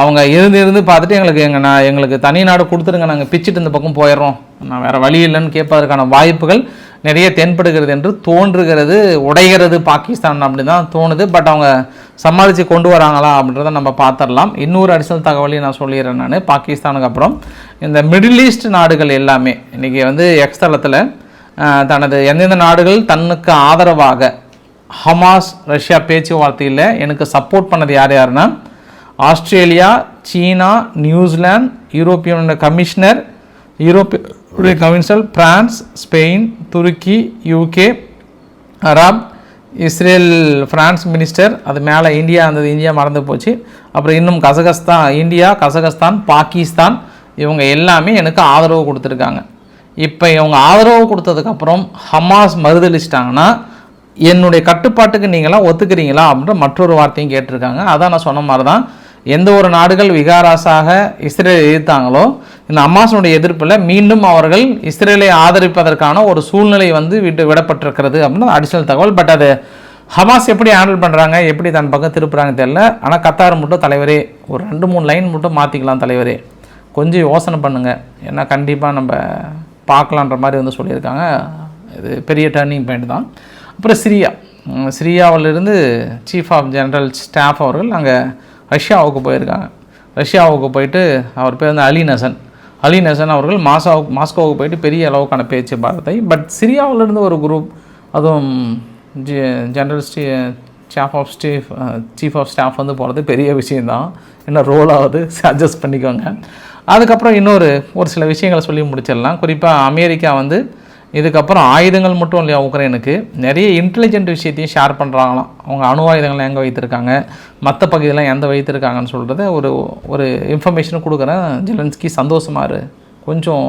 அவங்க இருந்து இருந்து பார்த்துட்டு எங்களுக்கு எங்கள் நான் எங்களுக்கு தனி நாடு கொடுத்துருங்க நாங்கள் பிச்சுட்டு இந்த பக்கம் போயிடுறோம். நான் வேறு வழி இல்லைன்னு கேட்பதற்கான வாய்ப்புகள் நிறைய தென்படுகிறது என்று தோன்றுகிறது உடைகிறது பாகிஸ்தான் அப்படி தான் தோணுது. பட் அவங்க சமாளித்து கொண்டு வராங்களா அப்படின்றத நம்ம பார்த்துடலாம். இன்னொரு அடிஷனல் தகவலையும் நான் சொல்லிடுறேன் நான். பாகிஸ்தானுக்கு அப்புறம் இந்த மிடில் ஈஸ்ட் நாடுகள் எல்லாமே இன்றைக்கி வந்து எக்ஸ்தலத்தில் தனது எந்தெந்த நாடுகள் தன்னுக்கு ஆதரவாக ஹமாஸ் ரஷ்யா பேச்சுவார்த்தையில் எனக்கு சப்போர்ட் பண்ணது யார் யாருன்னா ஆஸ்திரேலியா சீனா நியூசிலாந்து யூரோப்பியன் கமிஷனர் யூரோப்பிய கவுன்சில் பிரான்ஸ் ஸ்பெயின் துருக்கி UK Arab Israel France minister அது மேலே இந்தியா இருந்தது இந்தியா மறந்து போச்சு. அப்புறம் இன்னும் கசகஸ்தான் இந்தியா கசகஸ்தான் பாகிஸ்தான் இவங்க எல்லாமே எனக்கு ஆதரவு கொடுத்துருக்காங்க. இப்போ இவங்க ஆதரவு கொடுத்ததுக்கப்புறம் ஹமாஸ் மறுதளிச்சிட்டாங்கன்னா என்னுடைய கட்டுப்பாட்டுக்கு நீங்களாம் ஒத்துக்கிறீங்களா அப்படின்ற மற்றொரு வார்த்தையும் கேட்டிருக்காங்க. அதான் நான் சொன்ன மாதிரி தான் எந்த ஒரு நாடுகள் விகாராசாக இஸ்ரேலை எதிர்த்தாங்களோ இந்த அம்மாசனுடைய எதிர்ப்பில் மீண்டும் அவர்கள் இஸ்ரேலை ஆதரிப்பதற்கான ஒரு சூழ்நிலை வந்து விட்டு விடப்பட்டிருக்கிறது அப்படின்னு அடிஷனல் தகவல். பட் அது ஹமாஸ் எப்படி ஹேண்டில் பண்ணுறாங்க எப்படி தன் பக்கம் திருப்புறாங்க தெரியல. ஆனால் கத்தார் மட்டும் தலைவரே ஒரு ரெண்டு மூணு லைன் மட்டும் மாற்றிக்கலாம் தலைவரே. கொஞ்சம் யோசனை பண்ணுங்கள் ஏன்னா கண்டிப்பாக நம்ம பார்க்கலான்ற மாதிரி வந்து சொல்லியிருக்காங்க. இது பெரிய டேர்னிங் பாயிண்ட் தான். அப்புறம் சிரியா. சிரியாவிலிருந்து சீஃப் ஆஃப் ஜெனரல் ஸ்டாஃப் அவர்கள் அங்கே ரஷ்யாவுக்கு போயிருக்காங்க. ரஷ்யாவுக்கு போயிட்டு அவர் பேர் வந்து அலி நசன். அலி நசன் அவர்கள் மாசாவுக்கு மாஸ்கோவுக்கு போயிட்டு பெரிய அளவுக்கான பேச்சு பேச்சுவார்த்தை பட் சிரியாவிலிருந்து ஒரு குரூப் அதுவும் general ஸ்டீ chief of staff chief of staff வந்து போகிறது பெரிய விஷயந்தான் என்ன ரோல் ஆகுது? அட்ஜஸ்ட் பண்ணிக்கோங்க. அதுக்கப்புறம் இன்னொரு ஒரு சில விஷயங்களை சொல்லி முடிச்சிடலாம். குறிப்பாக அமெரிக்கா வந்து இதுக்கப்புறம் ஆயுதங்கள் மட்டும் இல்லையா உக்ரைனுக்கு? நிறைய இன்டெலிஜென்ட் விஷயத்தையும் ஷேர் பண்ணுறாங்களாம் அவங்க அணு ஆயுதங்கள் எங்கே வைத்திருக்காங்க? மற்ற பகுதியெல்லாம் எந்த வைத்திருக்காங்கன்னு சொல்கிறத ஒரு ஒரு இன்ஃபர்மேஷன் கொடுக்குறேன். ஜெலன்ஸ்கி சந்தோஷமா இரு. கொஞ்சம்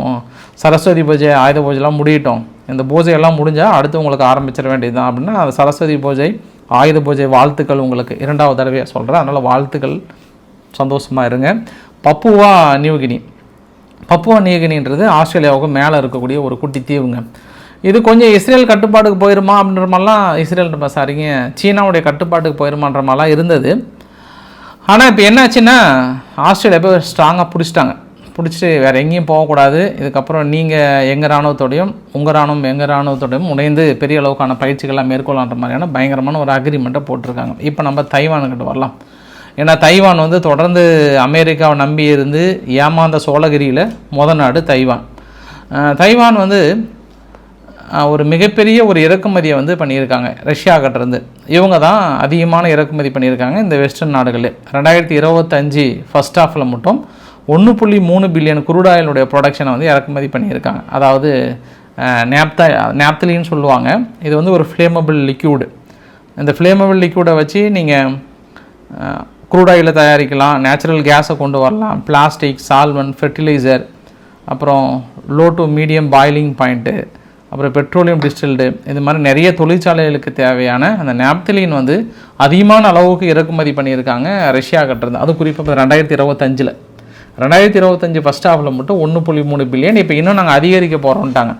சரஸ்வதி பூஜை ஆயுத பூஜைலாம் முடியட்டும். இந்த பூஜையெல்லாம் முடிஞ்சால் அடுத்து உங்களுக்கு ஆரம்பிச்சிட வேண்டியது தான் அப்படின்னா அந்த சரஸ்வதி பூஜை ஆயுத பூஜை வாழ்த்துக்கள் உங்களுக்கு இரண்டாவது தடவையாக சொல்கிறேன் அதனால் வாழ்த்துக்கள் சந்தோஷமாக இருங்க. Papua New Guinea. பப்புவா நியூகினின்றது ஆஸ்திரேலியாவுக்கு மேலே இருக்கக்கூடிய ஒரு குட்டி தீவுங்க. இது கொஞ்சம் இஸ்ரேல் கட்டுப்பாட்டுக்கு போயிருமா அப்படின்ற மாதிரிலாம் இஸ்ரேல் நம்ம சரிங்க சீனாவுடைய கட்டுப்பாட்டுக்கு போயிருமான்ற மாதிரிலாம் இருந்தது. ஆனால் இப்போ என்னாச்சுன்னா ஆஸ்திரேலியா போய் ஸ்ட்ராங்காக பிடிச்சிட்டாங்க. பிடிச்சிட்டு வேறு எங்கேயும் போகக்கூடாது. இதுக்கப்புறம் நீங்கள் எங்கள் இராணுவத்தோடையும் உங்கள் இராணுவம் எங்கள் இராணுவத்தோடையும் உடைந்து பெரிய அளவுக்கான பயிற்சிகள்லாம் மேற்கொள்ளலான்ற மாதிரியான பயங்கரமான ஒரு அக்ரிமெண்ட்டை போட்டிருக்காங்க. இப்போ நம்ம தைவானுக்கிட்ட வரலாம். ஏன்னா தைவான் வந்து தொடர்ந்து அமெரிக்காவை நம்பி இருந்து ஏமாந்த சோழகிரியில் முத நாடு தைவான். தைவான் வந்து ஒரு மிகப்பெரிய ஒரு இறக்குமதியை வந்து பண்ணியிருக்காங்க ரஷ்யாக்கிட்டேருந்து இவங்க தான் அதிகமான இறக்குமதி பண்ணியிருக்காங்க இந்த வெஸ்டர்ன் நாடுகளில். ரெண்டாயிரத்தி இருபத்தஞ்சி ஃபஸ்ட் ஹாஃபில் மட்டும் ஒன்று புள்ளி மூணு பில்லியன் குரூடாயிலுடைய ப்ரொடக்ஷனை வந்து இறக்குமதி பண்ணியிருக்காங்க. அதாவது நேப்தா நேப்தலின்னு சொல்லுவாங்க. இது வந்து ஒரு ஃப்ளேமபிள் லிக்யூடு இந்த ஃப்ளேமபிள் லிக்யூடை வச்சு நீங்கள் க்ரூட் ஆயிலை தயாரிக்கலாம் நேச்சுரல் கேஸை கொண்டு வரலாம் பிளாஸ்டிக் சால்வன் ஃபெர்டிலைசர் அப்புறம் low to medium boiling point அப்புறம் பெட்ரோலியம் டிஸ்டில்டு இது மாதிரி நிறைய தொழிற்சாலைகளுக்கு தேவையான அந்த நாப்தலின் வந்து அதிகமான அளவுக்கு இறக்குமதி பண்ணியிருக்காங்க ரஷ்யா கட்டுறது. அது குறிப்பாக ரெண்டாயிரத்தி இருபத்தஞ்சில். ரெண்டாயிரத்தி இருபத்தஞ்சி ஃபஸ்ட் ஹாஃபில் மட்டும் ஒன்று புள்ளி மூணு பில்லியன் இப்போ இன்னும் நாங்கள் அதிகரிக்க போகிறோம்ட்டாங்க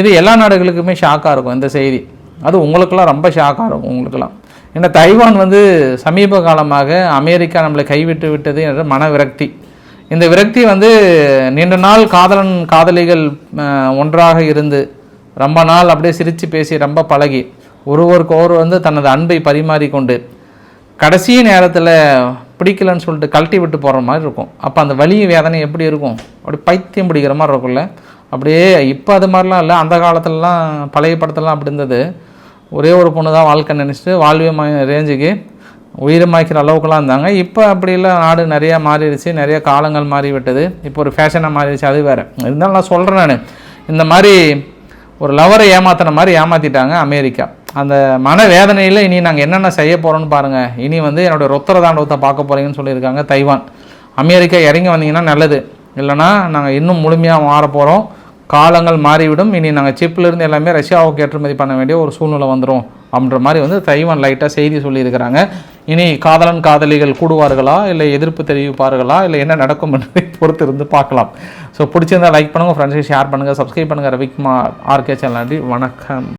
இது எல்லா நாடுகளுக்குமே ஷாக்காக இருக்கும் இந்த செய்தி. அது உங்களுக்கெல்லாம் ரொம்ப ஷாக்காக இருக்கும் உங்களுக்கெல்லாம். ஏன்னா தைவான் வந்து சமீப காலமாக அமெரிக்கா நம்மளை கைவிட்டு விட்டது என்ற மன விரக்தி இந்த விரக்தி வந்து நீண்ட நாள் காதலன் காதலிகள் ஒன்றாக இருந்து ரொம்ப நாள் அப்படியே சிரித்து பேசி ரொம்ப பழகி ஒருவருக்கு ஒருவர் வந்து தனது அன்பை பரிமாறிக்கொண்டு கடைசி நேரத்தில் பிடிக்கலன்னு சொல்லிட்டு கழட்டி விட்டு போகிற மாதிரி இருக்கும். அப்போ அந்த வலி வேதனை எப்படி இருக்கும்? அப்படி பைத்தியம் பிடிக்கிற மாதிரி இருக்கும்ல. அப்படியே இப்போ அது மாதிரிலாம் இல்லை. அந்த காலத்துலலாம் பழைய படத்துலலாம் அப்படி இருந்தது. ஒரே ஒரு பொண்ணு தான் வாழ்க்கை நினச்சிட்டு வாழ்வே ரேஞ்சுக்கு உயிரமாக்கிற அளவுக்குலாம் இருந்தாங்க. இப்போ அப்படி இல்லை நாடு நிறையா மாறிடுச்சு நிறைய காலங்கள் மாறிவிட்டது. இப்போ ஒரு ஃபேஷனாக மாறிடுச்சு அது வேறு. இருந்தாலும் நான் சொல்கிறேன் நான். இந்த மாதிரி ஒரு லவரை ஏமாத்தின மாதிரி ஏமாற்றிட்டாங்க அமெரிக்கா. அந்த மன வேதனையில் இனி நாங்கள் என்னென்ன செய்ய போகிறோம்னு பாருங்கள் இனி வந்து என்னோடய ரொத்தர தாண்டவத்தை பார்க்க போகிறீங்கன்னு சொல்லியிருக்காங்க தைவான். அமெரிக்கா இறங்கி வந்தீங்கன்னா நல்லது. இல்லைனா நாங்கள் இன்னும் முழுமையாக மாற போகிறோம் காலங்கள் மாறிவிடும். இனி நாங்கள் சிப்பிலிருந்து எல்லாமே ரஷ்யாவுக்கு ஏற்றுமதி பண்ண வேண்டிய ஒரு சூழ்நிலை வந்துடும் அப்படின்ற மாதிரி வந்து தைவான் லைட்டாக செய்தி சொல்லியிருக்கிறாங்க. இனி காதலன் காதலிகள் கூடுவார்களா? இல்லை எதிர்ப்பு தெரிவிப்பார்களா? இல்லை என்ன நடக்கும் என்பதை பொறுத்து இருந்து பார்க்கலாம். ஸோ பிடிச்சிருந்தா லைக் பண்ணுங்கள் ஃப்ரெண்ட்ஸுக்கு ஷேர் பண்ணுங்கள் சப்ஸ்கிரைப் பண்ணுங்கள் ரவிக்குமார் ஆர்கே சேனல் வணக்கம்.